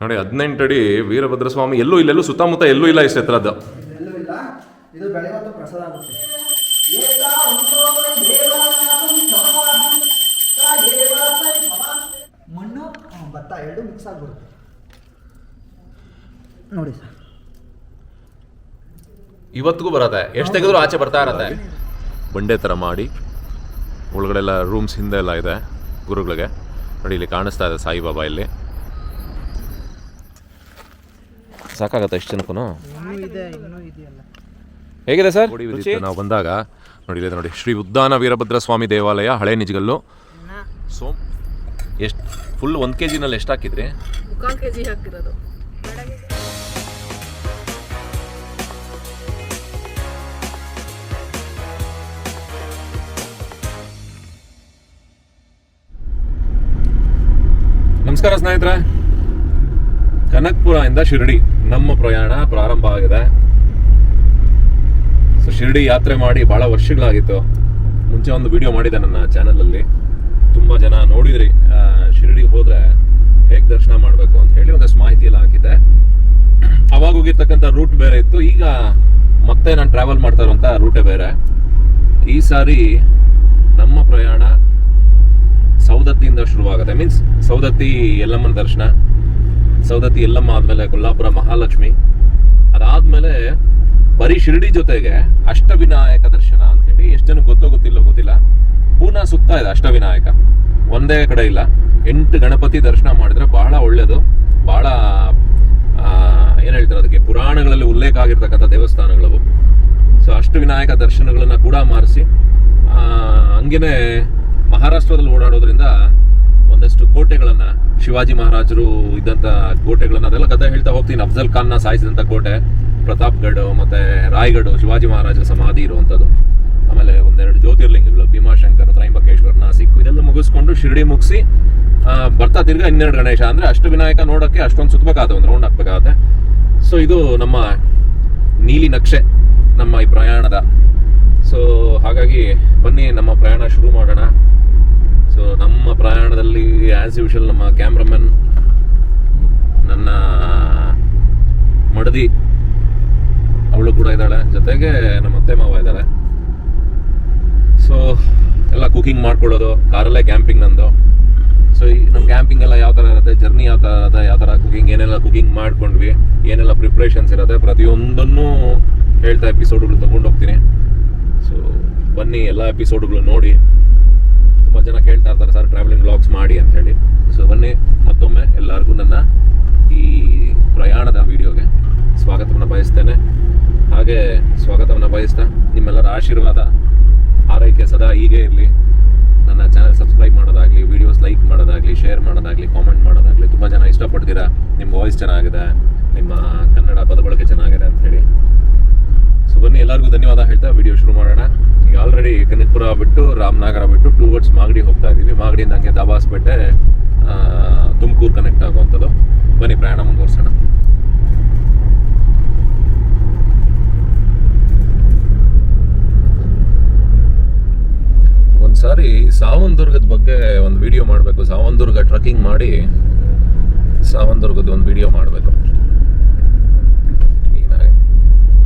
ನೋಡಿ ಹದಿನೆಂಟು ಅಡಿ ವೀರಭದ್ರ ಸ್ವಾಮಿ ಎಲ್ಲೂ ಇಲ್ಲೆಲ್ಲೂ ಸುತ್ತಮುತ್ತ ಎಲ್ಲೂ ಇಲ್ಲ ಇಷ್ಟು ಎತ್ತರದ್ದು ಎಲ್ಲೂ ಇಲ್ಲ. ಇದು ಬೆಳೆ ಪ್ರಸಾದ ಆಗುತ್ತೆ. ಮಣ್ಣು ಭತ್ತ ಎರಡು ಮಿಕ್ಸ್ ಆಗ್ಬಿಡುತ್ತೆ. ನೋಡಿ ಸರ್. ಇವತ್ತಿಗೂ ಬರತ್ತೆ. ಎಷ್ಟು ತೆಗೆದ್ರು ಆಚೆ ಬರ್ತಾ ಇರತ್ತೆ. ಬಂಡೆ ಥರ ಮಾಡಿ ಒಳಗಡೆ ಎಲ್ಲ ರೂಮ್ಸ್ ಹಿಂದೆ ಎಲ್ಲ ಇದೆ ಗುರುಗಳಿಗೆ. ನೋಡಿ ಇಲ್ಲಿ ಕಾಣಿಸ್ತಾ ಇದೆ ಸಾಯಿಬಾಬಾ ಇಲ್ಲಿ. ಸಾಕಾಗತ್ತೆ ಇಷ್ಟು ಜನಕ್ಕೂ ಇದೆ ಇನ್ನೂ ಇದೆಯಲ್ಲ. ಹೇಗಿದೆ ಸರ್? ನಾವು ಬಂದಾಗ ನೋಡಿ ಇದೆ ನೋಡಿ ಶ್ರೀ ಉದ್ದಾನ ವೀರಭದ್ರ ಸ್ವಾಮಿ ದೇವಾಲಯ ಹಳೆ ನಿಜಗಲ್ಲು. ಸೋಮ್ ಎಷ್ಟು ಫುಲ್ ಒಂದು ಕೆ ಜಿನಲ್ಲಿ ಎಷ್ಟು ಹಾಕಿದ್ರಿ? ನಮಸ್ಕಾರ ಸ್ನೇಹಿತರೆ. ಕನಕ್ಪುರ ಇಂದ ಶಿರಡಿ ನಮ್ಮ ಪ್ರಯಾಣ ಪ್ರಾರಂಭ ಆಗಿದೆ. ಸೊ ಶಿರಡಿ ಯಾತ್ರೆ ಮಾಡಿ ಬಹಳ ವರ್ಷಗಳಾಗಿತ್ತು. ಮುಂಚೆ ಒಂದು ವಿಡಿಯೋ ಮಾಡಿದೆ ನನ್ನ ಚಾನಲಲ್ಲಿ ತುಂಬ ಜನ ನೋಡಿದ್ರಿ. ಶಿರ್ಡಿಗೆ ಹೋದ್ರೆ ಹೇಗೆ ದರ್ಶನ ಮಾಡಬೇಕು ಅಂತ ಹೇಳಿ ಒಂದಷ್ಟು ಮಾಹಿತಿ ಎಲ್ಲ ಹಾಕಿದ್ದೆ. ಅವಾಗ ಹೋಗಿರ್ತಕ್ಕಂಥ ರೂಟ್ ಬೇರೆ ಇತ್ತು. ಈಗ ಮತ್ತೆ ನಾನು ಟ್ರಾವೆಲ್ ಮಾಡ್ತಾ ಇರುವಂಥ ರೂಟೇ ಬೇರೆ. ಈ ಸಾರಿ ನಮ್ಮ ಪ್ರಯಾಣ ಸೌದತ್ತಿಯಿಂದ ಶುರುವಾಗುತ್ತೆ. ಮೀನ್ಸ್ ಸೌದತ್ತಿ ಯಲ್ಲಮ್ಮನ ದರ್ಶನ. ಸೌದತ್ತಿ ಎಲ್ಲಮ್ಮ ಆದಮೇಲೆ ಕೊಲ್ಲಾಪುರ ಮಹಾಲಕ್ಷ್ಮಿ. ಅದಾದಮೇಲೆ ಬರೀ ಶಿರಡಿ ಜೊತೆಗೆ ಅಷ್ಟವಿನಾಯಕ ದರ್ಶನ ಅಂತ ಹೇಳಿ ಎಷ್ಟು ಜನ ಗೊತ್ತೋ ಗೊತ್ತಿಲ್ಲ ಗೊತ್ತಿಲ್ಲ. ಪೂನಾ ಸುತ್ತ ಇದೆ ಅಷ್ಟವಿನಾಯಕ. ಒಂದೇ ಕಡೆ ಇಲ್ಲ. ಎಂಟು ಗಣಪತಿ ದರ್ಶನ ಮಾಡಿದ್ರೆ ಬಹಳ ಒಳ್ಳೇದು. ಬಹಳ ಏನು ಏನ್ ಹೇಳ್ತಾರೆ ಅದಕ್ಕೆ ಪುರಾಣಗಳಲ್ಲಿ ಉಲ್ಲೇಖ ಆಗಿರ್ತಕ್ಕಂಥ ದೇವಸ್ಥಾನಗಳು. ಸೊ ಅಷ್ಟವಿನಾಯಕ ದರ್ಶನಗಳನ್ನು ಕೂಡ ಮಾರಿಸಿ ಹಂಗೇನೆ ಮಹಾರಾಷ್ಟ್ರದಲ್ಲಿ ಓಡಾಡೋದ್ರಿಂದ ಒಂದಷ್ಟು ಕೋಟೆಗಳನ್ನ ಶಿವಾಜಿ ಮಹಾರಾಜರು ಇದ್ದಂತ ಕೋಟೆಗಳನ್ನ ಅದೆಲ್ಲ ಕಥೆ ಹೇಳ್ತಾ ಹೋಗ್ತೀನಿ. ಅಫ್ಜಲ್ ಖಾನ್ನ ಸಾಯಿಸಿದಂತ ಕೋಟೆ, ಪ್ರತಾಪ್ಗಢ, ಮತ್ತೆ ರಾಯ್ಗಢ, ಶಿವಾಜಿ ಮಹಾರಾಜರ ಸಮಾಧಿ ಇರುವಂಥದ್ದು ಆಮೇಲೆ ಒಂದೆರಡು ಜ್ಯೋತಿರ್ಲಿಂಗಗಳು, ಭೀಮಾಶಂಕರ್ ತ್ರೈಂಬಕೇಶ್ವರ ನಾಸಿಕ್ ಇದೆಲ್ಲ ಮುಗಿಸ್ಕೊಂಡು ಶಿರಡಿ ಮುಗಿಸಿ ಬರ್ತಾ ತಿರ್ಗಾ ಇನ್ನೆರಡು ಗಣೇಶ ಅಂದ್ರೆ ಅಷ್ಟವಿನಾಯಕ ನೋಡೋಕ್ಕೆ ಅಷ್ಟೊಂದು ಸುತ್ತಬೇಕಾಗುತ್ತೆ ಒಂದು ರೌಂಡ್ ಹಾಕ್ಬೇಕಾಗತ್ತೆ. ಸೊ ಇದು ನಮ್ಮ ನೀಲಿ ನಕ್ಷೆ, ನಮ್ಮ ಈ ಪ್ರಯಾಣದ. ಸೊ ಹಾಗಾಗಿ ಬನ್ನಿ, ನಮ್ಮ ಪ್ರಯಾಣ ಶುರು ಮಾಡೋಣ. ಸೊ ನಮ್ಮ ಪ್ರಯಾಣದಲ್ಲಿ ಆ್ಯಸ್ ಯೂಶಲ್ ನಮ್ಮ ಕ್ಯಾಮ್ರಾಮನ್ ನನ್ನ ಮಡದಿ ಅವಳು ಕೂಡ ಇದ್ದಾಳೆ. ಜೊತೆಗೆ ನಮ್ಮ ಅತ್ತೆ ಮಾವ ಇದ್ದಾಳೆ ಸೊ ಎಲ್ಲ ಕುಕಿಂಗ್ ಮಾಡ್ಕೊಳ್ಳೋದು, ಕಾರಲ್ಲೇ ಕ್ಯಾಂಪಿಂಗ್ ನಂದು. ಸೊ ಈ ನಮ್ಮ ಕ್ಯಾಂಪಿಂಗ್ ಎಲ್ಲ ಯಾವ ಥರ ಇರುತ್ತೆ? ಜರ್ನಿ ಯಾವ ಥರ ಇರುತ್ತೆ? ಯಾವ ಥರ ಕುಕಿಂಗ್ ಏನೆಲ್ಲ ಕುಕಿಂಗ್ ಮಾಡ್ಕೊಂಡ್ವಿ? ಏನೆಲ್ಲ ಪ್ರಿಪ್ರೇಷನ್ಸ್ ಇರುತ್ತೆ? ಪ್ರತಿಯೊಂದನ್ನು ಹೇಳ್ತಾ ಎಪಿಸೋಡ್ಗಳು ತೊಗೊಂಡೋಗ್ತೀನಿ. ಸೊ ಬನ್ನಿ, ಎಲ್ಲ ಎಪಿಸೋಡ್ಗಳು ನೋಡಿ. ತುಂಬ ಜನ ಕೇಳ್ತಾ ಇರ್ತಾರೆ, ಸರ್ ಟ್ರಾವೆಲಿಂಗ್ ಬ್ಲಾಗ್ಸ್ ಮಾಡಿ ಅಂತ ಹೇಳಿ. ಸೊ ಬನ್ನಿ, ಮತ್ತೊಮ್ಮೆ ಎಲ್ಲರಿಗೂ ನನ್ನ ಈ ಪ್ರಯಾಣದ ವಿಡಿಯೋಗೆ ಸ್ವಾಗತವನ್ನು ಬಯಸ್ತೇನೆ. ಹಾಗೆ ಸ್ವಾಗತವನ್ನು ಬಯಸ್ತಾ ನಿಮ್ಮೆಲ್ಲರ ಆಶೀರ್ವಾದ ಆರೈಕೆ ಸದಾ ಹೀಗೆ ಇರಲಿ. ನನ್ನ ಚಾನಲ್ ಸಬ್ಸ್ಕ್ರೈಬ್ ಮಾಡೋದಾಗಲಿ ವಿಡಿಯೋಸ್ ಲೈಕ್ ಮಾಡೋದಾಗಲಿ ಶೇರ್ ಮಾಡೋದಾಗಲಿ ಕಾಮೆಂಟ್ ಮಾಡೋದಾಗಲಿ ತುಂಬ ಜನ ಇಷ್ಟಪಡ್ತೀರಾ? ನಿಮ್ಮ ವಾಯ್ಸ್ ಚೆನ್ನಾಗಿದೆ, ನಿಮ್ಮ ಕನ್ನಡ ಪದಬಳಕೆ ಚೆನ್ನಾಗಿದೆ ಅಂತ ಹೇಳಿ. ಸೊ ಬನ್ನಿ, ಎಲ್ಲರಿಗೂ ಧನ್ಯವಾದ ಹೇಳ್ತಾ ವಿಡಿಯೋ ಶುರು ಮಾಡೋಣ. ಈಗ ಆಲ್ರೆಡಿ ಕನಕಪುರ ಬಿಟ್ಟು ರಾಮನಗರ ಬಿಟ್ಟು ಟೂ ವರ್ಡ್ಸ್ ಮಾಗಡಿ ಹೋಗ್ತಾ ಇದ್ದೀವಿ. ಮಾಗಡಿಯಿಂದ ಹಂಗೆ ಬಿಟ್ಟೆ ತುಮಕೂರು ಕನೆಕ್ಟ್ ಆಗುವಂಥದ್ದು. ಬನ್ನಿ, ಪ್ರಯಾಣ ಮುಂದುವರ್ಸೋಣ. ಒಂದ್ಸಾರಿ ಸಾವಂದುರ್ಗದ ಬಗ್ಗೆ ಒಂದು ವಿಡಿಯೋ ಮಾಡಬೇಕು. ಸಾವಂದುರ್ಗ ಟ್ರಕ್ಕಿಂಗ್ ಮಾಡಿ ಸಾವಂದುರ್ಗದ ಒಂದು ವಿಡಿಯೋ ಮಾಡಬೇಕು ಹೀಗಾಗಿ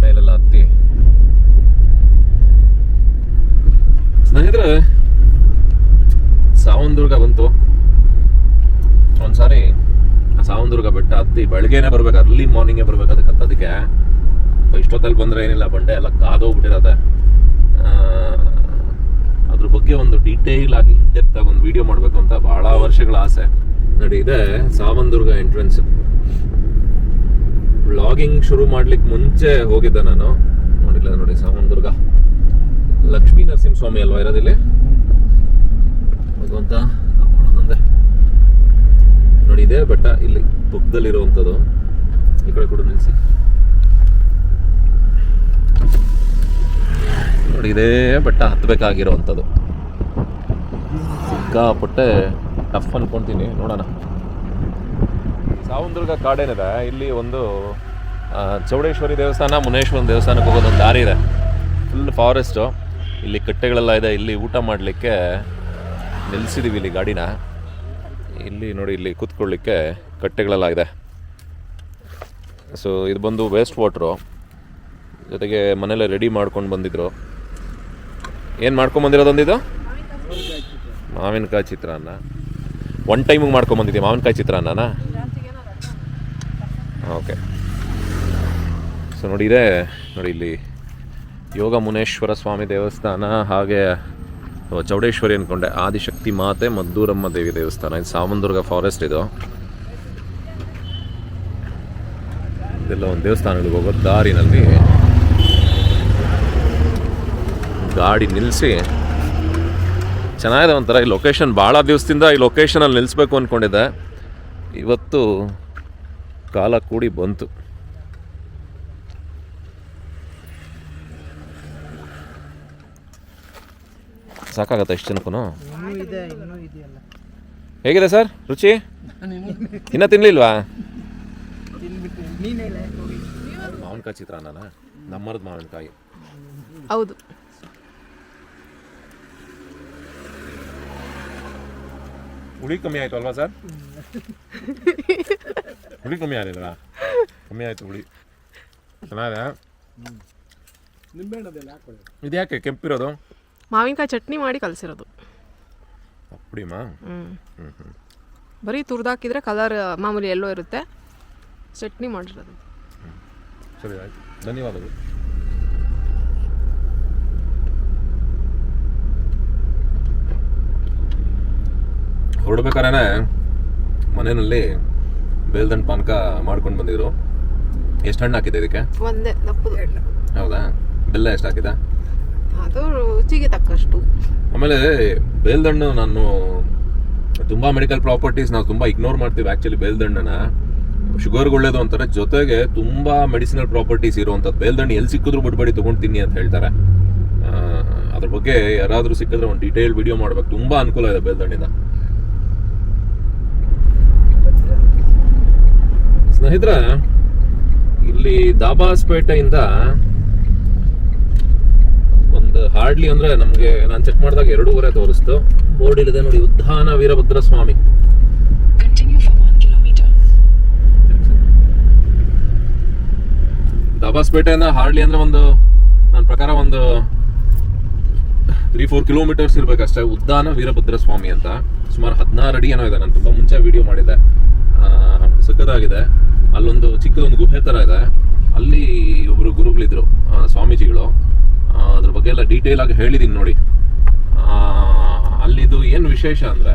ಮೇಲೆಲ್ಲ ಹತ್ತಿ ಸ್ನೇಹಿತರೆ ಸಾವಂದುರ್ಗ ಬಂತು ಒಂದ್ಸಾರಿ ಆ ಬೆಟ್ಟ ಹತ್ತಿ ಬೆಳಗ್ಗೆನೆ ಬರ್ಬೇಕು ಅರ್ಲಿ ಮಾರ್ನಿಂಗೇ ಬರ್ಬೇಕು, ಅದಕ್ಕೆ ಹತ್ತೋದಕ್ಕೆ ಇಷ್ಟೊತ್ತಲ್ಲಿ ಬಂದ್ರೆ ಏನಿಲ್ಲ, ಬಂಡೆ ಎಲ್ಲ ಕಾದೋಗ್ಬಿಟ್ಟಿರತ್ತೆ. ಅದ್ರ ಬಗ್ಗೆ ಒಂದು ಡೀಟೇಲ್ ಆಗಿ ಡೆಪ್ತ್ ಆಗಿ ಒಂದು ವಿಡಿಯೋ ಮಾಡಬೇಕು ಅಂತ ಬಹಳ ವರ್ಷಗಳ ಆಸೆ. ನೋಡಿ, ಇದೆ ಸಾವಂದುರ್ಗ ಎಂಟ್ರೆನ್ಸ್ ವ್ಲಾಗಿಂಗ್ ಶುರು ಮಾಡ್ಲಿಕ್ಕೆ ಮುಂಚೆ ಹೋಗಿದ್ದೆ ನಾನು. ನೋಡಿಲ್ಲ, ನೋಡಿ ಸಾವಂದುರ್ಗ ಲಕ್ಷ್ಮೀ ನರಸಿಂಹಸ್ವಾಮಿ ಅಲ್ವಾ ಇರೋದಿಲ್ಲಿ ಭಗವಂತ ಕಾಪಾಡೋದಂದೆ ನೋಡಿ ಇದೇ ಬೆಟ್ಟ ಇಲ್ಲಿ ಪಕ್ಕದಲ್ಲಿರುವಂಥದ್ದು ಈ ಕಡೆ ಕೂಡ ನಿಲ್ಲಿಸಿ ನೋಡಿ ಇದೇ ಬೆಟ್ಟ ಹತ್ತಬೇಕಾಗಿರೋವಂಥದ್ದು ಸಿಕ್ಕಾಪಟ್ಟೆ ಟಫ್ ಅಂದ್ಕೊತೀನಿ ನೋಡೋಣ. ಸಾವಂದುರ್ಗ ಕಾಡೇನಿದೆ ಇಲ್ಲಿ ಒಂದು ಚೌಡೇಶ್ವರಿ ದೇವಸ್ಥಾನ ಮುನೇಶ್ವರ ದೇವಸ್ಥಾನಕ್ಕೆ ಹೋಗೋದೊಂದು ದಾರಿ ಇದೆ. ಫುಲ್ ಫಾರೆಸ್ಟು ಇಲ್ಲಿ ಕಟ್ಟೆಗಳೆಲ್ಲ ಇದೆ, ಇಲ್ಲಿ ಊಟ ಮಾಡಲಿಕ್ಕೆ ನಿಲ್ಲಿಸಿದ್ದೀವಿ ಇಲ್ಲಿ ಗಾಡಿನ. ಇಲ್ಲಿ ನೋಡಿ, ಇಲ್ಲಿ ಕೂತ್ಕೊಳ್ಳಿಕ್ಕೆ ಕಟ್ಟೆಗಳೆಲ್ಲ ಇದೆ. ಸೊ ಇದು ಬಂದು ವೇಸ್ಟ್ ವಾಟ್ರು ಜೊತೆಗೆ ಮನೆಯಲ್ಲೇ ರೆಡಿ ಮಾಡ್ಕೊಂಡು ಬಂದಿದ್ರು. ಏನು ಮಾಡ್ಕೊಂಡು ಬಂದಿರೋದೊಂದಿದು ಮಾವಿನಕಾಯಿ ಚಿತ್ರಾನ್ನ. ಒನ್ ಟೈಮಿಗೆ ಮಾಡ್ಕೊಂಬಂದಿದ್ದೆ ಮಾವಿನಕಾಯಿ ಚಿತ್ರಾನ್ನನಾ? ಓಕೆ ಸೊ ನೋಡಿ ಇದೆ, ನೋಡಿ ಇಲ್ಲಿ ಯೋಗ ಮುನೇಶ್ವರ ಸ್ವಾಮಿ ದೇವಸ್ಥಾನ, ಹಾಗೆ ಚೌಡೇಶ್ವರಿ ಅಂದ್ಕೊಂಡೆ ಆದಿಶಕ್ತಿ ಮಾತೆ ಮದ್ದೂರಮ್ಮ ದೇವಿ ದೇವಸ್ಥಾನ. ಇದು ಸಾಮಂದುರ್ಗ ಫಾರೆಸ್ಟ್ ಇದು. ಇದೆಲ್ಲ ಒಂದು ದೇವಸ್ಥಾನಗಳಿಗೆ ಹೋಗೋ ದಾರಿನಲ್ಲಿ. ಗಾಡಿ ನಿಲ್ಲಿಸಿ ಚೆನ್ನಾಗಿದೆ ಒಂಥರ. ಈ ಲೊಕೇಶನ್ ಭಾಳ ದಿವಸದಿಂದ ಈ ಲೊಕೇಶನಲ್ಲಿ ನಿಲ್ಲಿಸ್ಬೇಕು ಅಂದ್ಕೊಂಡಿದ್ದೆ ಇವತ್ತು ಕಾಲ ಕೂಡಿ ಬಂತು. ಸಾಕಾಗತ್ತೆ ಎಷ್ಟು ಜನಕ್ಕೂ ಇದೆ ಇನ್ನೂ ಇದೆಯಲ್ಲ ಹೇಗಿದೆ ಸರ್? ರುಚಿ? ಇನ್ನೂ ತಿನ್ನಲಿಲ್ವಾ ಮಾವಿನಕಾಯಿ ಚಿತ್ರಾನ್ನ ನಮ್ಮರದ ಮಾವಿನಕಾಯಿ. ಹೌದು. ಹುಳಿ ಕಮ್ಮಿ ಆಯಿತು ಅಲ್ವಾ ಸರ್ ಹುಳಿ ಕಮ್ಮಿ ಆಗಿಲ್ವಾ ಕಮ್ಮಿ ಆಯಿತು ಹುಳಿ ಚೆನ್ನಾಗಿದೆ ಇದು ಯಾಕೆ ಕೆಂಪಿರೋದು ಮಾವಿನಕಾಯಿ ಚಟ್ನಿ ಮಾಡಿ ಕಲಸಿರೋದು. ಅಪ್ಪಡಿಮಾ ಬರೀ ತುರ್ದಾಕಿದ್ರೆ ಕಲರ್ ಮಾಮೂಲಿ ಎಲ್ಲೋ ಇರುತ್ತೆ. ಚಟ್ನಿ ಮಾಡಿರೋದು. ಸರಿ ಆಯ್ತು. ಧನ್ಯವಾದಗಳು. ಹೊರಡ್ಬೇಕಾದ್ರೆ ಮನೆಯಲ್ಲಿ ಬೇಲ್ದಂಡ್ ಪಾನಕ ಮಾಡ್ಕೊಂಡು ಬಂದಿದ್ರು. ಎಷ್ಟು ಹಣ್ಣು ಹಾಕಿದೆ ಇದಕ್ಕೆ? ಒಂದೇ ದಪ್ಪದು ಹೌದಾ? ಬೆಲ್ಲ ಎಷ್ಟು ಹಾಕಿದೆ ಅದು ರುಚಿಗೆ ತಕ್ಕಷ್ಟು. ಆಮೇಲೆ ಬೇಲ್ದಣ್ಣು ನಾನು ತುಂಬಾ ಮೆಡಿಕಲ್ ಪ್ರಾಪರ್ಟೀಸ್ ನಾವು ತುಂಬಾ ಇಗ್ನೋರ್ ಮಾಡ್ತೀವಿ ಆಕ್ಚುಲಿ ಬೇಲ್ದಣ್ಣನ. ಶುಗರ್ಗೆ ಒಳ್ಳೇದು ಅಂತಾರೆ ಜೊತೆಗೆ ತುಂಬಾ ಮೆಡಿಸಿನಲ್ ಪ್ರಾಪರ್ಟೀಸ್ ಇರುವಂಥದ್ದು. ಬೇಲ್ದಣ್ಣು ಎಲ್ಲಿ ಸಿಕ್ಕಿದ್ರು ಬಿಡ್ಬೇಡಿ ತಗೊಂಡು ತಿನ್ನಿ ಅಂತ ಹೇಳ್ತಾರೆ. ಅದ್ರ ಬಗ್ಗೆ ಯಾರಾದರೂ ಸಿಕ್ಕಿದ್ರೆ ಒಂದು ಡೀಟೇಲ್ ವಿಡಿಯೋ ಮಾಡ್ಬೇಕು. ತುಂಬಾ ಅನುಕೂಲ ಇದೆ ಬೇಲ್ದಣ್ಣಿಂದ. ಸ್ನೇಹಿತರ ಇಲ್ಲಿ ದಾಬಾಸ್ಪೇಟೆಯಿಂದ ಒಂದು ಹಾರ್ಡ್ಲಿ ಅಂದ್ರೆ ನಮಗೆ ನಾನು ಚೆಕ್ ಮಾಡಿದಾಗ ಎರಡೂವರೆ ತೋರಿಸ್ತು. ಬೋರ್ಡ್ ಇಲ್ಲಿದೆ ನೋಡಿ ಉದ್ದಾನ ವೀರಭದ್ರ ಸ್ವಾಮಿ. ದಾಬಾಸ್ಪೇಟೆಯಿಂದ ಹಾರ್ಡ್ಲಿ ಅಂದ್ರೆ ಒಂದು ನನ್ನ ಪ್ರಕಾರ ಒಂದು ತ್ರೀ ಫೋರ್ ಕಿಲೋಮೀಟರ್ಸ್ ಇರ್ಬೇಕಷ್ಟೇ. ಉದ್ದಾನ ವೀರಭದ್ರ ಸ್ವಾಮಿ ಅಂತ. ಸುಮಾರು ಹದಿನಾರು ಅಡಿ ಏನೋ ಇದೆ ನಾನು ತುಂಬಾ ಮುಂಚೆ ವಿಡಿಯೋ ಮಾಡಿದ್ದೆ. ಆ, ಸಖತ್ತಾಗಿದೆ. ಅಲ್ಲೊಂದು ಚಿಕ್ಕದೊಂದು ಗುಹೆ ಥರ ಇದೆ. ಅಲ್ಲಿ ಒಬ್ಬರು ಗುರುಗಳಿದ್ರು ಸ್ವಾಮೀಜಿಗಳು. ಅದ್ರ ಬಗ್ಗೆ ಎಲ್ಲ ಡೀಟೇಲ್ ಆಗಿ ಹೇಳಿದೀನಿ ನೋಡಿ. ಅಲ್ಲಿದು ಏನು ವಿಶೇಷ ಅಂದ್ರೆ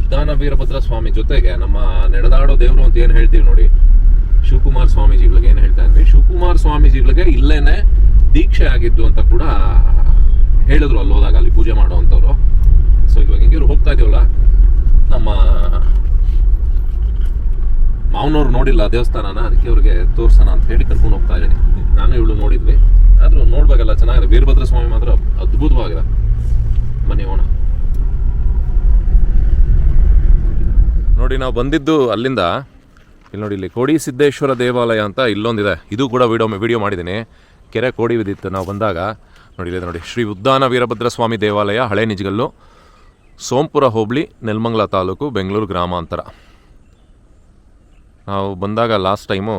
ಉದ್ದಾನ ವೀರಭದ್ರ ಸ್ವಾಮಿ ಜೊತೆಗೆ ನಮ್ಮ ನಡೆದಾಡೋ ದೇವರು ಅಂತ ಏನು ಹೇಳ್ತೀವಿ ನೋಡಿ? ಶಿವಕುಮಾರ್ ಸ್ವಾಮೀಜಿಗಳಿಗೆ ಏನು ಹೇಳ್ತಾ ಇದ್ವಿ? ಶಿವಕುಮಾರ್ ಸ್ವಾಮೀಜಿಗಳಿಗೆ ಇಲ್ಲೇನೆ ದೀಕ್ಷೆ ಆಗಿದ್ದು ಅಂತ ಕೂಡ ಹೇಳಿದ್ರು ಅಲ್ಲಿ ಹೋದಾಗ ಅಲ್ಲಿ ಪೂಜೆ ಮಾಡುವಂಥವ್ರು ಸೊ ಇವಾಗ ಹಿಂಗಿರು ಹೋಗ್ತಾ ಇದೀವಲ್ಲ, ನಮ್ಮ ಮಾವನವ್ರು ನೋಡಿಲ್ಲ ದೇವಸ್ಥಾನನ, ಅದಕ್ಕೆ ಅವ್ರಿಗೆ ತೋರ್ಸೋಣ ಅಂತ ಹೇಳಿ ಕರ್ಕೊಂಡು ಹೋಗ್ತಾ ಇದ್ದೀನಿ. ನಾನು ಇವಳು ನೋಡಿದ್ವಿ. ಆದ್ರೂ ನೋಡ್ಬೇಕಲ್ಲ, ಚೆನ್ನಾಗಿದೆ. ವೀರಭದ್ರ ಸ್ವಾಮಿ ಮಾತ್ರ ಅದ್ಭುತವಾಗಿದೆ ಮನೆ ಓಣ ನೋಡಿ, ನಾವು ಬಂದಿದ್ದು ಅಲ್ಲಿಂದ. ಇಲ್ಲಿ ನೋಡಿ, ಇಲ್ಲಿ ಕೋಡಿ ಸಿದ್ದೇಶ್ವರ ದೇವಾಲಯ ಅಂತ ಇಲ್ಲೊಂದಿದೆ. ಇದು ಕೂಡ ವಿಡಿಯೋ ವಿಡಿಯೋ ಮಾಡಿದ್ದೀನಿ. ಕೆರೆ ಕೋಡಿ ಬಿದ್ದಿತ್ತು ನಾವು ಬಂದಾಗ, ನೋಡಿ ಇಲ್ಲಿ ನೋಡಿ, ಶ್ರೀ ಉದ್ದಾನ ವೀರಭದ್ರ ಸ್ವಾಮಿ ದೇವಾಲಯ, ಹಳೆ ನಿಜಗಲ್ಲು. ಸೋಂಪುರ ಹೋಬಳಿ, ನೆಲಮಂಗಲ ತಾಲೂಕು, ಬೆಂಗಳೂರು ಗ್ರಾಮಾಂತರ. ನಾವು ಬಂದಾಗ ಲಾಸ್ಟ್ ಟೈಮು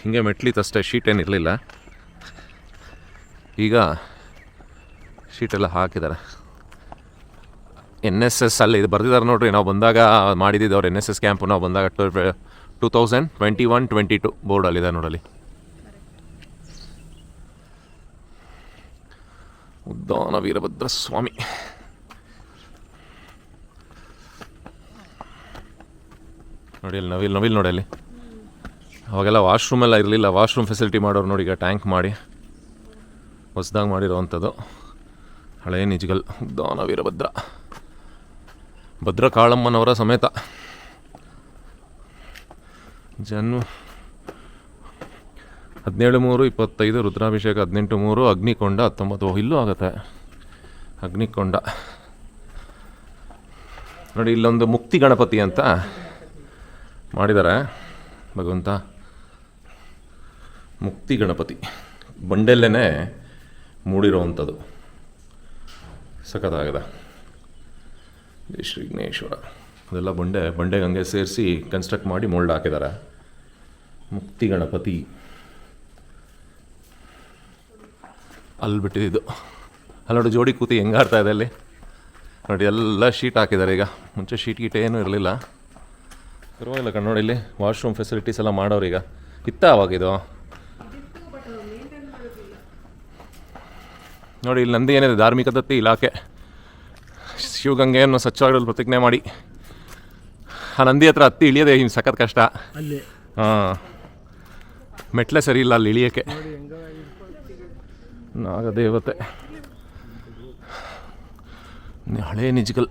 ಹಿಂಗೆ ಮೆಟ್ಲಿತ್ತಷ್ಟೇ ಶೀಟ್ ಏನಿರಲಿಲ್ಲ ಈಗ ಶೀಟೆಲ್ಲ ಹಾಕಿದ್ದಾರೆ. ಎನ್ ಎಸ್ ಎಸ್ ಅಲ್ಲಿ ಇದು ಬರ್ದಿದ್ದಾರೆ ನೋಡ್ರಿ, ನಾವು ಬಂದಾಗ ಮಾಡಿದ್ದು ಅವ್ರು ಎನ್ ಎಸ್ ಎಸ್ ಕ್ಯಾಂಪು ನಾವು ಬಂದಾಗ two thousand twenty one twenty two ಬೋರ್ಡಲ್ಲಿದೆ ನೋಡಲ್ಲಿ. ಉದ್ದಾನ ವೀರಭದ್ರ ಸ್ವಾಮಿ ನೋಡಿ ಇಲ್ಲಿ, ನವಿಲ್ ನವಿಲ್ ನೋಡಿ ಅಲ್ಲಿ. ಅವಾಗೆಲ್ಲ ವಾಶ್ರೂಮ್ ಎಲ್ಲ ಇರಲಿಲ್ಲ. ವಾಶ್ರೂಮ್ ಫೆಸಿಲಿಟಿ ಮಾಡೋರು ನೋಡಿ ಈಗ ಟ್ಯಾಂಕ್ ಮಾಡಿ, ಹೊಸ್ದಾಗಿ ಮಾಡಿರೋವಂಥದ್ದು. ಹಳೇ ನಿಜಗಲ್. ಉದ್ದಾನ ವೀರಭದ್ರ ಭದ್ರ. ಕಾಳಮ್ಮನವರ ಸಮೇತ. ಜನ್ಮ ಹದಿನೇಳು ಮೂರು, ಇಪ್ಪತ್ತೈದು, ರುದ್ರಾಭಿಷೇಕ ಹದಿನೆಂಟು ಮೂರು, ಅಗ್ನಿಕೊಂಡ ಹತ್ತೊಂಬತ್ತು. ಇಲ್ಲೂ ಆಗುತ್ತೆ. ಅಗ್ನಿಕೊಂಡ. ನೋಡಿ ಇಲ್ಲೊಂದು ಮುಕ್ತಿ ಗಣಪತಿ ಅಂತ. ಮಾಡಿದ್ದಾರೆ ಭಗವಂತ. ಮುಕ್ತಿ ಗಣಪತಿ. ಬಂಡೆಲ್ಲೇ ಮೂಡಿರೋವಂಥದ್ದು. ಸಖತ್ತಾಗದ. ಶ್ರೀ ವಿಘ್ನೇಶ್ವರ. ಅದೆಲ್ಲ ಬಂಡೆ ಬಂಡೆ ಹಂಗೆ ಸೇರಿಸಿ ಕನ್ಸ್ಟ್ರಕ್ಟ್ ಮಾಡಿ ಮೋಲ್ಡ್ ಹಾಕಿದ್ದಾರೆ ಮುಕ್ತಿ ಗಣಪತಿ. ಅಲ್ಲಿ ಬಿಟ್ಟಿದ್ದು ಅಲ್ಲಿ ನೋಡಿ, ಜೋಡಿ ಕೂತಿ ಹೆಂಗಾಡ್ತಾ ಇದೆ ಅಲ್ಲಿ. ನೋಡಿ, ಎಲ್ಲ ಶೀಟ್ ಹಾಕಿದ್ದಾರೆ ಈಗ. ಮುಂಚೆ ಶೀಟ್ ಗೀಟ್ ಏನೂ ಇರಲಿಲ್ಲ. ಪರವಾಗಿಲ್ಲ ಕಣ್ ನೋಡಿ ಇಲ್ಲಿ ವಾಶ್ರೂಮ್ ಫೆಸಿಲಿಟೀಸ್ ಎಲ್ಲ ಮಾಡೋರು ಈಗ. ಇತ್ತ ಅವಾಗ ಇದು. ನೋಡಿ ಇಲ್ಲಿ ನಂದಿ ಏನಿದೆ ಧಾರ್ಮಿಕ ದತ್ತಿ ಇಲಾಖೆ. ಶಿವಗಂಗೆಯನ್ನು ಸ್ವಚ್ಛವಾಗಿಡಲು ಪ್ರತಿಜ್ಞೆ ಮಾಡಿ. ಆ ನಂದಿ ಹತ್ರ ಹತ್ತಿ ಇಳಿಯೋದೇ ಇನ್ನು ಸಖತ್ ಕಷ್ಟ. ಹಾಂ. ಮೆಟ್ಲೆ ಸರಿ ಇಲ್ಲ ಅಲ್ಲಿ ಇಳಿಯೋಕ್ಕೆ. ನಾಗದೇವತೆ. ಹಳೇ ನಿಜ್ಗಲ್.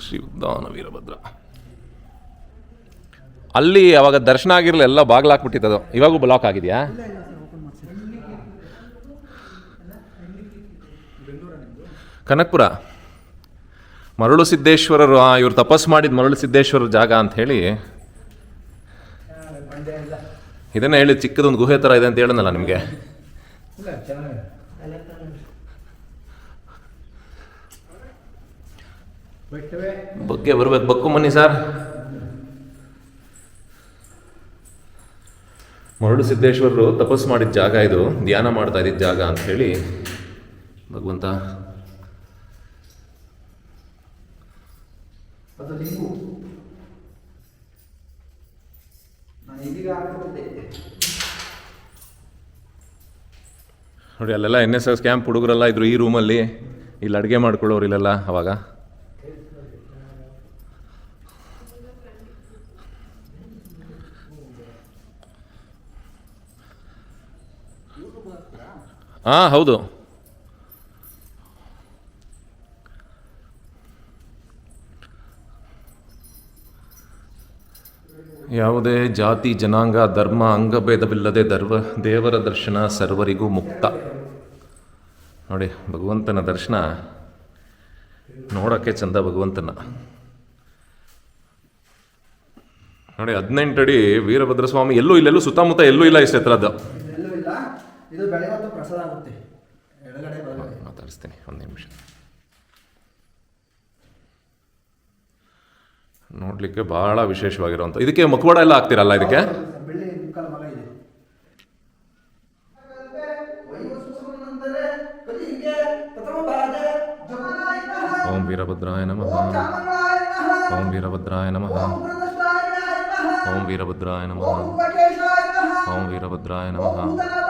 ಶ್ರೀ ಉದ್ದಾನ ವೀರಭದ್ರ. ಅಲ್ಲಿ ಅವಾಗ ದರ್ಶನ ಆಗಿರಲಿಲ್ಲ ಎಲ್ಲ ಅದು. ಇವಾಗೂ ಬ್ಲಾಕ್ ಆಗಿದೆಯಾ? ಕನಕಪುರ. ಮರಳು ಸಿದ್ದೇಶ್ವರರು ಆ, ಇವ್ರು ತಪಸ್ ಮಾಡಿದ ಮರಳು ಸಿದ್ದೇಶ್ವರ ಜಾಗ ಅಂತ ಹೇಳಿ. ಇದನ್ನೇ ಹೇಳಿ ಚಿಕ್ಕದೊಂದು ಗುಹೆ ಥರ ಇದೆ ಅಂತ ಹೇಳನಲ್ಲ ನಿಮಗೆ? ಬಗ್ಗೆ ಬರ್ಬೇಕು ಬಕ್ಕು ಮನಿ ಸರ್. ಮರಳು ಸಿದ್ದೇಶ್ವರರು ತಪಸ್ ಮಾಡಿದ ಜಾಗ ಇದು ಧ್ಯಾನ ಮಾಡ್ತಾ ಇದ್ದ ಜಾಗ ಅಂತ ಹೇಳಿ ಭಗವಂತ. ಅದು ನೋಡಿ, ಅಲ್ಲೆಲ್ಲ ಎನ್ ಎಸ್ ಎಸ್ ಕ್ಯಾಂಪ್ ಹುಡುಗರೆಲ್ಲ ಇದ್ರು ಈ ರೂಮಲ್ಲಿ ಇಲ್ಲಿ ಅಡುಗೆ ಮಾಡ್ಕೊಳ್ಳೋರು ಇಲ್ಲೆಲ್ಲ ಅವಾಗ. ಹಾಂ ಹೌದು. ಯಾವುದೇ ಜಾತಿ ಜನಾಂಗ ಧರ್ಮ ಅಂಗಭೇದವಿಲ್ಲದೆ ದರ್ವ ದೇವರ ದರ್ಶನ ಸರ್ವರಿಗೂ ಮುಕ್ತ. ನೋಡಿ ಭಗವಂತನ ದರ್ಶನ ನೋಡೋಕ್ಕೆ ಚಂದ ಭಗವಂತನ. ನೋಡಿ ಹದಿನೆಂಟು ಅಡಿ ವೀರಭದ್ರ ಸ್ವಾಮಿ ಎಲ್ಲೂ ಇಲ್ಲೆಲ್ಲೂ ಸುತ್ತಮುತ್ತ ಎಲ್ಲೂ ಇಲ್ಲ ಇಷ್ಟು ಎತ್ತರದ್ದು ಮಾತಾಡಿಸ್ತೀನಿ ಒಂದು ನಿಮಿಷ. ನೋಡಲಿಕ್ಕೆ ಬಹಳ ವಿಶೇಷವಾಗಿರುವಂಥ ಇದಕ್ಕೆ ಮುಖವಾಡ ಎಲ್ಲ ಹಾಕ್ತಿರಲ್ಲ ಇದಕ್ಕೆ? ಓಂ ವೀರಭದ್ರಾಯ ನಮಃ. ಓಂ ವೀರಭದ್ರಾಯ ನಮಃ. ಓಂ ವೀರಭದ್ರಾಯ ನಮಃ. ಓಂ ವೀರಭದ್ರಾಯ ನಮಃ.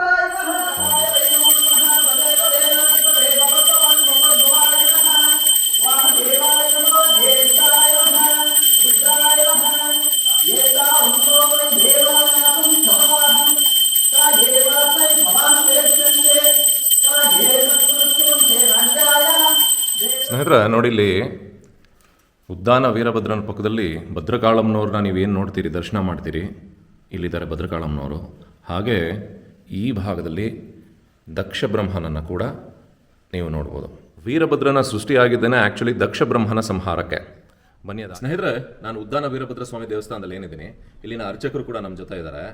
ಸ್ನೇಹಿತರೆ ನೋಡಿ ಇಲ್ಲಿ ಉದ್ದಾನ ವೀರಭದ್ರನ ಪಕ್ಕದಲ್ಲಿ ಭದ್ರಕಾಳಮ್ಮನವ್ರನ್ನ ನೀವೇನು ನೋಡ್ತೀರಿ, ದರ್ಶನ ಮಾಡ್ತೀರಿ? ಇಲ್ಲಿದ್ದಾರೆ ಭದ್ರಕಾಳಮ್ಮನವರು. ಹಾಗೆ ಈ ಭಾಗದಲ್ಲಿ ದಕ್ಷ ಬ್ರಹ್ಮನನ್ನು ಕೂಡ ನೀವು ನೋಡ್ಬೋದು. ವೀರಭದ್ರನ ಸೃಷ್ಟಿಯಾಗಿದ್ದೇನೆ ಆ್ಯಕ್ಚುಲಿ ದಕ್ಷ ಬ್ರಹ್ಮನ ಸಂಹಾರಕ್ಕೆ. ಬನ್ನಿ ಅದ ಸ್ನೇಹಿತರೆ, ನಾನು ಉದ್ದಾನ ವೀರಭದ್ರ ಸ್ವಾಮಿ ದೇವಸ್ಥಾನದಲ್ಲಿ ಏನಿದ್ದೀನಿ, ಇಲ್ಲಿನ ಅರ್ಚಕರು ಕೂಡ ನಮ್ಮ ಜೊತೆ ಇದ್ದಾರೆ.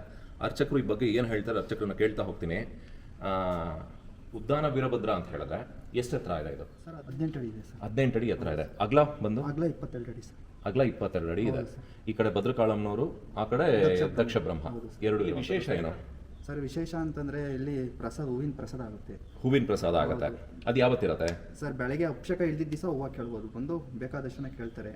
ಅರ್ಚಕರು ಈ ಬಗ್ಗೆ ಏನು ಹೇಳ್ತಾರೆ ಅರ್ಚಕರನ್ನ ಕೇಳ್ತಾ ಹೋಗ್ತೀನಿ. ಉದ್ದಾನ ವೀರಭದ್ರ ಅಂತ ಹೇಳಿದ್ರೆ ಎಷ್ಟು ಎತ್ತರ ಇದೆ ಇದು? ಸರ್ ಹದಿನೆಂಟು ಅಡಿ ಇದೆ ಸರ್. ಹದಿನೆಂಟು ಅಡಿ ಎತ್ತರ ಇದೆ. ಅಗ್ಲ ಬಂದು? ಅಗ್ಲ ಇಪ್ಪತ್ತೆರಡು ಅಡಿ ಸರ್. ಅಗ್ಲ ಇಪ್ಪತ್ತೆರಡು ಅಡಿ ಇದೆ. ಈ ಕಡೆ ಭದ್ರಕಾಳಂನವರು ಆ ಕಡೆ ದಕ್ಷ ಬ್ರಹ್ಮ ಎರಡು ವಿಶೇಷ ಏನು? ಸರ್ ವಿಶೇಷ ಅಂತಂದ್ರೆ ಇಲ್ಲಿ ಪ್ರಸಾದ ಹೂವಿನ ಪ್ರಸಾದ ಆಗುತ್ತೆ. ಹೂವಿನ ಪ್ರಸಾದ ಆಗುತ್ತೆ. ಅದು ಯಾವತ್ತಿರತ್ತೆ? ಸರ್ ಬೆಳಗ್ಗೆ ಅಭಿಷೇಕ ಇಲ್ದಿದ್ದ ದಿವಸ ಹೂವು ಕೇಳ್ಬೋದು. ಬಂದು ಬೇಕಾದಷ್ಟನ್ನ ಕೇಳ್ತಾರೆ.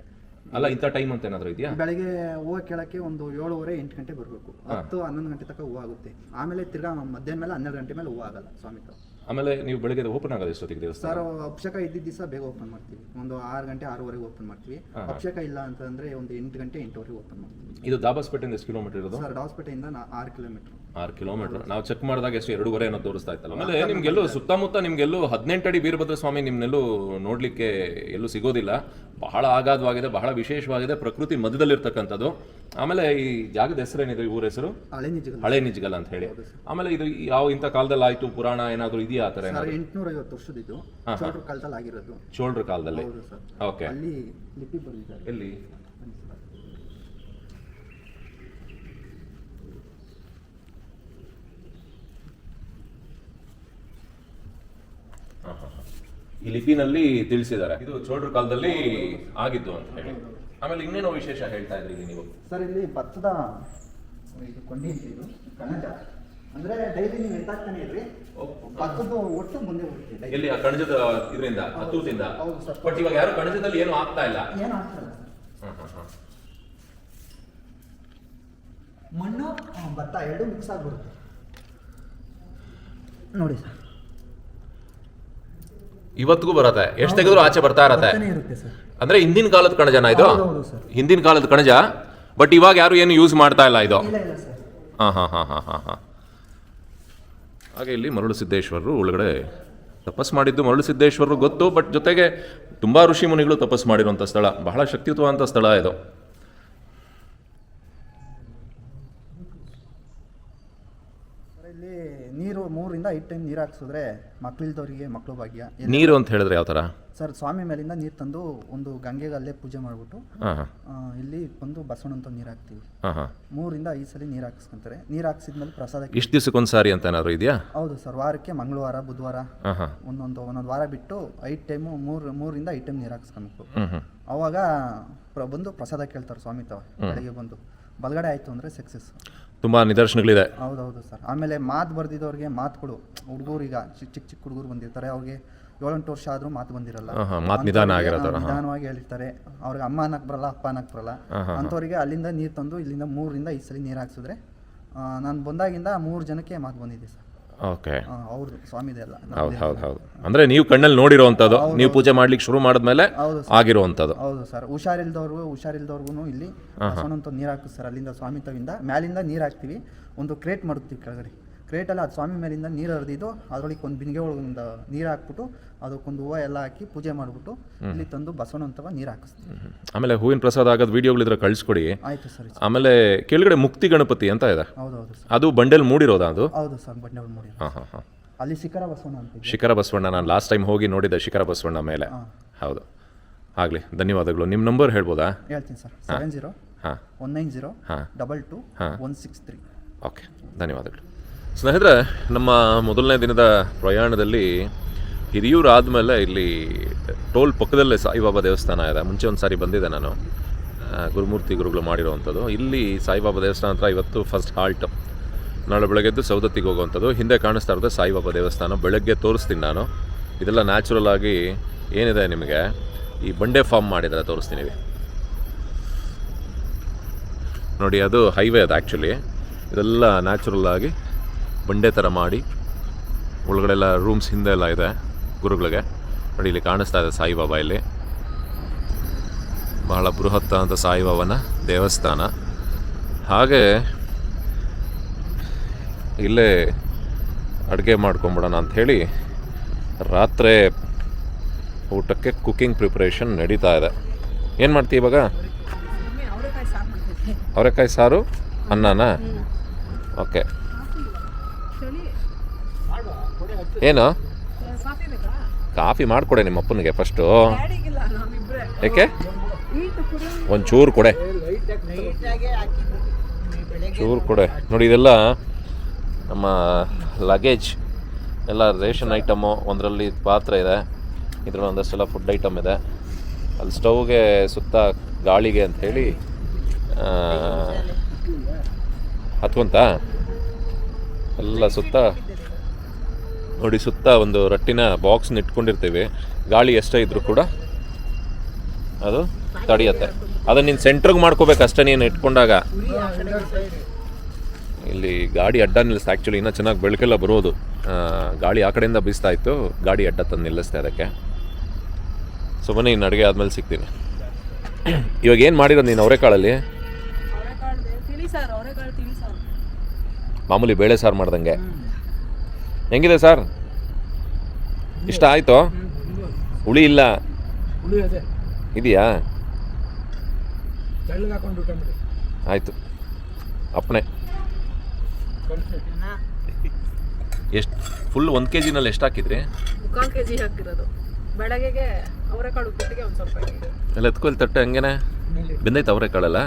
ಅಲ್ಲ ಇಂಥ ಟೈಮ್ ಅಂತ ಏನಾದರೂ ಇದೆಯಾ? ಬೆಳಗ್ಗೆ ಹೂವು ಕೇಳಕ್ಕೆ ಒಂದು ಏಳುವರೆ ಎಂಟು ಗಂಟೆ ಬರಬೇಕು. ಹತ್ತು ಹನ್ನೊಂದು ಗಂಟೆ ತನಕ ಹೂವು ಆಗುತ್ತೆ. ಆಮೇಲೆ ತಿರ್ಗಾ ಮಧ್ಯಾಹ್ನ ಮೇಲೆ ಹನ್ನೆರಡು ಗಂಟೆ ಮೇಲೆ ಹೂವು ಆಗಲ್ಲ ಸ್ವಾಮಿ ತಾವು. ಆಮೇಲೆ ನೀವು ಬೆಳಗ್ಗೆ ಓಪನ್ ಆಗೋದು ಎಷ್ಟೊತ್ತಿಗೆ ದೇವಸ್ಥಾನ? ಸರ್ ಅಭಿಷೇಕ ಇದ್ದಿದ್ದ ದಿವಸ ಬೇಗ ಓಪನ್ ಮಾಡ್ತೀವಿ. ಒಂದು ಆರು ಗಂಟೆ ಆರೂವರೆಗೆ ಓಪನ್ ಮಾಡ್ತೀವಿ. ಅಭಿಷೇಕ ಇಲ್ಲ ಅಂತಂದ್ರೆ ಒಂದು ಎಂಟು ಗಂಟೆ ಎಂಟುವರೆಗೆ ಓಪನ್ ಮಾಡ್ತೀವಿ. ಇದು ದಾಬಾಸ್ಪೇಟೆಯಿಂದ ಎಷ್ಟು ಕಿಲೋಮೀಟರ್ ಇರೋದು? ಸರ್ ದಾಬಾಸ್ಪೇಟೆಯಿಂದ ನಾ ಆರು ಕಿಲೋಮೀಟರ್ ಆರು ಕಿಲೋಮೀಟರ್ ನಾವು ಚೆಕ್ ಮಾಡಿದಾಗ ಎಷ್ಟು ಎರಡೂವರೆ ಏನೋ ತೋರಿಸ್ತಾ ಇತ್ತಲ್ಲ. ಆಮೇಲೆ ನಿಮ್ಗೆಲ್ಲೂ ಸುತ್ತಮುತ್ತ ನಿಮ್ಗೆಲ್ಲೂ ಹದಿನೆಂಟು ಅಡಿ ವೀರಭದ್ರ ಸ್ವಾಮಿ ನಿಮ್ನೆಲ್ಲೂ ನೋಡ್ಲಿಕ್ಕೆ ಎಲ್ಲೂ ಸಿಗೋದಿಲ್ಲ. ಬಹಳ ಆಗಾಧವಾಗಿದೆ ಬಹಳ ವಿಶೇಷವಾಗಿದೆ ಪ್ರಕೃತಿ ಮಧ್ಯದಲ್ಲಿರ್ತಕ್ಕಂಥದ್ದು. ಆಮೇಲೆ ಈ ಜಾಗದ ಹೆಸರೇನಿದೆ ಊರ ಹೆಸರು? ಹಳೆ ನಿಜಗಲ್ ಹಳೆ ನಿಜ್ಗಲ್ ಅಂತ ಹೇಳಿ. ಆಮೇಲೆ ಇದು ಯಾವ ಇಂಥ ಕಾಲದಲ್ಲಿ ಆಯ್ತು ಪುರಾಣ ಏನಾದ್ರು ಇದೆಯಾ ಆ ಥರ ಸರ್ ಏನಾದ್ರು? ಎಂಟುನೂರ ಐವತ್ತು ವರ್ಷದಿದ್ದು ಚೋಳರ ಕಾಲದಲ್ಲಿ ಆಗಿರೋದು. ಚೋಳರ ಕಾಲದಲ್ಲಿ. ಓಕೆ. ಅಲ್ಲಿ ಲಿಪಿ ಬರೆದಿದ್ದಾರೆ ಎಲ್ಲಿ? ಈ ಲಿಪಿನಲ್ಲಿ ತಿಳಿಸಿದ್ದಾರೆ. ಇದು ಚೋಳರ ಕಾಲದಲ್ಲಿ ಆಗಿದ್ದು ಅಂತ ಹೇಳಿ. ಆಮೇಲೆ ಇನ್ನೇನೋ ವಿಶೇಷ ಹೇಳ್ತಾ ಇದ್ರಿ ನೀವು? ಸರ್ ಇಲ್ಲಿ ಭತ್ತದ ಇದು ಕೊಂಡಿ ಅಂತ ಇದು ಕಣಜ. ಅಂದ್ರೆ ಡೈಲಿ ನೀವು ಎತ್ತಾಗ್ತಾನೆ ಇರ್ರಿ. ಭತ್ತದ ಒಟ್ಟು ಮುಂದೆ ಹೋಗ್ತೀವಿ ಎಲ್ಲಿ ಆ ಕಣಜದ ಇದರಿಂದ ಹತ್ತೂತಿಂದ ಹೌದು ಸರ್. ಬಟ್ ಇವಾಗ ಯಾರು ಕಣಜದಲ್ಲಿ ಏನು ಆಗ್ತಾ ಇಲ್ಲ. ಏನು ಆಗ್ತಲ್ಲ. ಮಣ್ಣು ಭತ್ತ ಎರಡು ಮಿಕ್ಸ್ ಆಗಿಬಿಡುತ್ತೆ ನೋಡಿ ಸರ್. ಇವತ್ತಿಗೂ ಬರತ್ತೆ. ಎಷ್ಟು ತೆಗೆದ್ರು ಆಚೆ ಬರ್ತಾ ಇರತ್ತೆ. ಅಂದ್ರೆ ಹಿಂದಿನ ಕಾಲದ ಕಣಜನ ಇದು? ಹಿಂದಿನ ಕಾಲದ ಕಣಜ? ಬಟ್ ಇವಾಗ ಯಾರು ಏನು ಯೂಸ್ ಮಾಡ್ತಾ ಇಲ್ಲ ಇದು? ಹಾಂ ಹಾಂ ಹಾಂ ಹಾಂ ಹಾಂ ಹಾಂ. ಹಾಗೆ ಇಲ್ಲಿ ಮರಳು ಸಿದ್ದೇಶ್ವರರು ಒಳಗಡೆ ತಪಸ್ ಮಾಡಿದ್ದು ಮರಳು ಸಿದ್ದೇಶ್ವರರು ಗೊತ್ತು ಬಟ್ ಜೊತೆಗೆ ತುಂಬ ಋಷಿ ಮುನಿಗಳು ತಪಸ್ ಮಾಡಿರುವಂಥ ಸ್ಥಳ. ಬಹಳ ಶಕ್ತಿಯುತವಂಥ ಸ್ಥಳ ಇದು ಸರ್, ಇಲ್ಲಿ ನೀರು ಮೂರಿಂದ ಐದು ಟೈಮ್ ನೀರು ಹಾಕ್ಸಿದ್ರೆ ಮಕ್ಳಿಲ್ದವ್ರಿಗೆ ಮಕ್ಕಳು ಭಾಗ್ಯ. ನೀರು ಅಂತ ಹೇಳಿದ್ರೆ ಯಾವ ಥರ ಸರ್ ಸ್ವಾಮಿ ಮೇಲಿಂದ ನೀರು ತಂದು ಒಂದು ಗಂಗೆಗೆ ಅಲ್ಲೇ ಪೂಜೆ ಮಾಡಿಬಿಟ್ಟು ಇಲ್ಲಿ ಬಂದು ಬಸವಣ್ಣಂತ ನೀರು ಹಾಕ್ತೀವಿ. ಮೂರಿಂದ ಐದು ಸಲ ನೀರು ಹಾಕಿಸ್ಕೊಂತಾರೆ. ನೀರು ಹಾಕ್ಸಿದ್ಮೇಲೆ ಪ್ರಸಾದ ಇಷ್ಟು ದಿವಸಕ್ಕೊಂದು ಸಾರಿ ಅಂತ ಏನಾದ್ರು ಇದೆಯಾ? ಹೌದು ಸರ್ ವಾರಕ್ಕೆ ಮಂಗಳವಾರ ಬುಧವಾರ ಒಂದೊಂದು ಒಂದೊಂದು ವಾರ ಬಿಟ್ಟು ಐದು ಟೈಮು ಮೂರು ಮೂರಿಂದ ಐದು ಟೈಮ್ ನೀರು ಹಾಕ್ಸ್ಕೊಬೇಕು. ಅವಾಗ ಬಂದು ಪ್ರಸಾದ ಕೇಳ್ತಾರೆ ಸ್ವಾಮಿ ತಾವ ಬೆಳಗ್ಗೆ ಬಂದು. ಬಲಗಡೆ ಆಯಿತು ಅಂದರೆ ಸಕ್ಸಸ್ ತುಂಬ ನಿದರ್ಶನಗಳಿದೆ. ಹೌದೌದು ಸರ್. ಆಮೇಲೆ ಮಾತು ಬರ್ದಿದ್ದವ್ರಿಗೆ ಮಾತುಗಳು ಹುಡುಗರು ಈಗ ಚಿಕ್ಕ ಚಿಕ್ಕ ಚಿಕ್ಕ ಹುಡುಗರು ಬಂದಿರ್ತಾರೆ. ಅವ್ರಿಗೆ ಏಳೆಂಟು ವರ್ಷ ಆದ್ರೂ ಮಾತು ಬಂದಿರಲ್ಲ. ಮಾತು ನಿಧಾನ ಅಂಥವ್ರಿಗೆ, ಆಗಿರೋ ಥರ ಆ, ಹಾಂ ನಿಧಾನವಾಗಿ ಹೇಳಿರ್ತಾರೆ ಅವ್ರಿಗೆ ಅಮ್ಮ ಅನ್ನಕ್ ಬರಲ್ಲ ಅಪ್ಪ ಅನ್ನಕ್ ಬರಲ್ಲ. ಅಂತವರಿಗೆ ಅಲ್ಲಿಂದ ನೀರು ತಂದು ಇಲ್ಲಿಂದ ಮೂರರಿಂದ ಐದು ಸಲ ನೀರು ಹಾಕ್ಸಿದ್ರೆ ನಾನು ಬಂದಾಗಿಂದ ಮೂರು ಜನಕ್ಕೆ ಮಾತು ಬಂದಿದೆ ಸರ್. ಓಕೆ. ಅವ್ರದ್ದು ಸ್ವಾಮಿದೆ ಅಲ್ಲ ಹೌದು ಹೌದು ಹೌದು. ಅಂದರೆ ನೀವು ಕಣ್ಣಲ್ಲಿ ನೋಡಿರೋವಂಥದ್ದು ನೀವು ಪೂಜೆ ಮಾಡ್ಲಿಕ್ಕೆ ಶುರು ಮಾಡಿದ್ಮೇಲೆ ಹೌದು ಆಗಿರುವಂಥದ್ದು. ಹೌದು ಸರ್. ಹುಷಾರಿಲ್ದವ್ರಿಗೂ ಹುಷಾರಿಲ್ದವ್ರಿಗೂ ಇಲ್ಲಿ ನೀರು ಹಾಕ್ತೀವಿ ಸರ್ ಅಲ್ಲಿಂದ ಸ್ವಾಮಿ ತವಿಂದ ಮ್ಯಾಲಿಂದ ನೀರು ಹಾಕ್ತೀವಿ. ಒಂದು ಕ್ರೇಟ್ ಮಾಡುತ್ತೀವಿ ಕೆಳಗಡೆ. ಕ್ರೇಟಲ್ಲಿ ಅದು ಸ್ವಾಮಿ ಮೇಲಿಂದ ನೀರು ಹರಿದಿದ್ದು ಅದರೊಳಗೆ ಒಂದು ಬಿಂದಿಗೆ ಒಳಗೊಂದು ನೀರು ಹಾಕ್ಬಿಟ್ಟು ಅದಕ್ಕೊಂದು ಹೂವು ಎಲ್ಲ ಹಾಕಿ ಪೂಜೆ ಮಾಡಿಬಿಟ್ಟು ಇಲ್ಲಿ ತಂದು ಬಸವನಂತವ ನೀರು ಹಾಕಿಸ್ತೀವಿ. ಆಮೇಲೆ ಹೂವಿನ ಪ್ರಸಾದ ಆಗೋದು ವೀಡಿಯೋಗಳಿದ್ರೆ ಕಳಿಸ್ಕೊಡಿ. ಆಯಿತು ಸರ್ ಆಮೇಲೆ ಕೆಳಗಡೆ ಮುಕ್ತಿ ಗಣಪತಿ ಅಂತ ಇದೆ. ಹೌದೌದು ಸರ್. ಅದು ಬಂಡೆಲ್ ಮೂಡಿರೋದಾ ಅದು? ಹೌದು ಸರ್ ಬಂಡೆಗಳು ಮೂಡಿ. ಹಾಂ ಹಾಂ ಹಾಂ. ಅಲ್ಲಿ ಶಿಖರ ಬಸವಣ್ಣ ಅಂತ. ಶಿಖರ ಬಸವಣ್ಣ ನಾನು ಲಾಸ್ಟ್ ಟೈಮ್ ಹೋಗಿ ನೋಡಿದ್ದೆ ಶಿಖರ ಬಸವಣ್ಣ ಮೇಲೆ. ಹೌದು. ಆಗಲಿ ಧನ್ಯವಾದಗಳು. ನಿಮ್ಮ ನಂಬರ್ ಹೇಳ್ಬೋದಾ? ಹೇಳ್ತೀನಿ ಸರ್. ಸೆವೆನ್ ಜೀರೋ ಹಾಂ. ಒನ್ ನೈನ್ ಜೀರೋ ಹಾಂ. ಡಬಲ್ ಟು ಹಾಂ. ಒನ್ ಸಿಕ್ಸ್ ತ್ರೀ ಓಕೆ ಧನ್ಯವಾದಗಳು. ಸ್ನೇಹಿತರೆ, ನಮ್ಮ ಮೊದಲನೇ ದಿನದ ಪ್ರಯಾಣದಲ್ಲಿ ಹಿರಿಯೂರು ಆದಮೇಲೆ ಇಲ್ಲಿ ಟೋಲ್ ಪಕ್ಕದಲ್ಲೇ ಸಾಯಿಬಾಬಾ ದೇವಸ್ಥಾನ ಇದೆ. ಮುಂಚೆ ಒಂದು ಸಾರಿ ಬಂದಿದ್ದೆ ನಾನು. ಗುರುಮೂರ್ತಿ ಗುರುಗಳು ಮಾಡಿರೋವಂಥದ್ದು. ಇಲ್ಲಿ ಸಾಯಿಬಾಬಾ ದೇವಸ್ಥಾನ ಹತ್ರ ಇವತ್ತು ಫಸ್ಟ್ ಹಾಲ್ಟ್ ನಾಳೆ ಬೆಳಗ್ಗೆದ್ದು ಸೌದತ್ತಿಗೆ ಹೋಗುವಂಥದ್ದು. ಹಿಂದೆ ಕಾಣಿಸ್ತಾ ಇರೋದು ಸಾಯಿಬಾಬಾ ದೇವಸ್ಥಾನ. ಬೆಳಗ್ಗೆ ತೋರಿಸ್ತೀನಿ ನಾನು. ಇದೆಲ್ಲ ನ್ಯಾಚುರಲ್ ಆಗಿ ಏನಿದೆ ನಿಮಗೆ? ಈ ಬಂಡೆ ಫಾರ್ಮ್ ಮಾಡಿದರೆ ತೋರಿಸ್ತೀನಿ ನೋಡಿ, ಅದು ಹೈವೇ ಅದು ಆ್ಯಕ್ಚುಲಿ ಇದೆಲ್ಲ ನ್ಯಾಚುರಲ್ ಆಗಿ ಬಂಡೆ ಥರ ಮಾಡಿ ಒಳಗಡೆಲ್ಲ ರೂಮ್ಸ್ ಹಿಂದೆ ಎಲ್ಲ ಇದೆ ಗುರುಗಳಿಗೆ. ನೋಡಿ ಇಲ್ಲಿ ಕಾಣಿಸ್ತಾ ಇದೆ ಸಾಯಿಬಾಬಾ ಇಲ್ಲಿ. ಬಹಳ ಬೃಹತ್ ಅಂತ ಸಾಯಿಬಾಬನ ದೇವಸ್ಥಾನ. ಹಾಗೆ ಇಲ್ಲೇ ಅಡುಗೆ ಮಾಡ್ಕೊಂಬಿಡೋಣ ಅಂಥೇಳಿ ರಾತ್ರಿ ಊಟಕ್ಕೆ ಕುಕ್ಕಿಂಗ್ ಪ್ರಿಪ್ರೇಷನ್ ನಡೀತಾ ಇದೆ. ಏನು ಮಾಡ್ತೀವಿ ಇವಾಗ? ಅವರೆಕಾಯಿ ಸಾರು ಅನ್ನನಾ? ಓಕೆ ಏನು? ಕಾಫಿ ಮಾಡಿಕೊಡೆ ನಿಮ್ಮ ಅಪ್ಪನಿಗೆ ಫಸ್ಟು ಏಕೆ ಒಂಚೂರು ಕೊಡೆ. ಚೂರು ಕೊಡೆ. ನೋಡಿ ಇದೆಲ್ಲ ನಮ್ಮ ಲಗೇಜ್ ಎಲ್ಲ ರೇಷನ್ ಐಟಮು ಒಂದರಲ್ಲಿ ಪಾತ್ರೆ ಇದೆ. ಇದರಲ್ಲಿ ಒಂದಷ್ಟೆಲ್ಲ ಫುಡ್ ಐಟಮ್ ಇದೆ. ಅಲ್ಲಿ ಸ್ಟವ್ಗೆ ಸುತ್ತ ಗಾಳಿಗೆ ಅಂತ ಹೇಳಿ ಹತ್ಕೊಂತ? ಎಲ್ಲ ಸುತ್ತ ನೋಡಿ ಸುತ್ತ ಒಂದು ರಟ್ಟಿನ ಬಾಕ್ಸ್ನ ಇಟ್ಕೊಂಡಿರ್ತೀವಿ ಗಾಳಿ ಎಷ್ಟೇ ಇದ್ರೂ ಕೂಡ ಅದು ತಡೆಯುತ್ತೆ. ಅದನ್ನ ನೀನು ಸೆಂಟ್ರಿಗೆ ಮಾಡ್ಕೋಬೇಕು ಅಷ್ಟೇ ನೀನು ಇಟ್ಕೊಂಡಾಗ. ಇಲ್ಲಿ ಗಾಡಿ ಅಡ್ಡ ನಿಲ್ಲಿಸ್ತಾ ಆ್ಯಕ್ಚುಲಿ ಇನ್ನೂ ಚೆನ್ನಾಗಿ ಬೆಳಕೆಲ್ಲ ಬರೋದು. ಗಾಳಿ ಆ ಕಡೆಯಿಂದ ಬೀಸ್ತಾ ಇತ್ತು. ಗಾಡಿ ಅಡ್ಡ ತಂದು ನಿಲ್ಲಿಸ್ತಾ ಅದಕ್ಕೆ. ಸುಮ್ಮನೆ ಇನ್ನು ಅಡುಗೆ ಆದಮೇಲೆ ಸಿಗ್ತೀನಿ. ಇವಾಗ ಏನು ಮಾಡಿರೋದು ನೀನು ಅವರೆಕಾಳಲ್ಲಿ ಮಾಮೂಲಿ ಬೇಳೆ ಸಾರು ಮಾಡ್ದಂಗೆ. ಹೆಂಗಿದೆ ಸರ್? ಇಷ್ಟ ಆಯಿತು? ಹುಳಿ ಇಲ್ಲ. ಇದೆಯಾ? ಆಯಿತು. ಅಪ್ಪಣೆ ಎಷ್ಟು ಫುಲ್ ಒಂದು ಕೆ ಜಿನಲ್ಲಿ ಎಷ್ಟು ಹಾಕಿದ್ರಿ? ಮುಕ್ಕಾಲು ಕೆ ಜಿ ಹಾಕಿರೋದು. ಬೆಳಗ್ಗೆಗೆ ಅವರೆಕಾಳು ಉಪ್ಪಿಟ್ಟಿಗೆ ಒಂದು ಸ್ವಲ್ಪ ಎಲ್ಲ ಎತ್ಕೊಲ್ ತಟ್ಟೆ ಹಂಗೇನೆ? ಬೆಂದೈತೆ ಅವರೆಕಾಳಲ್ಲ?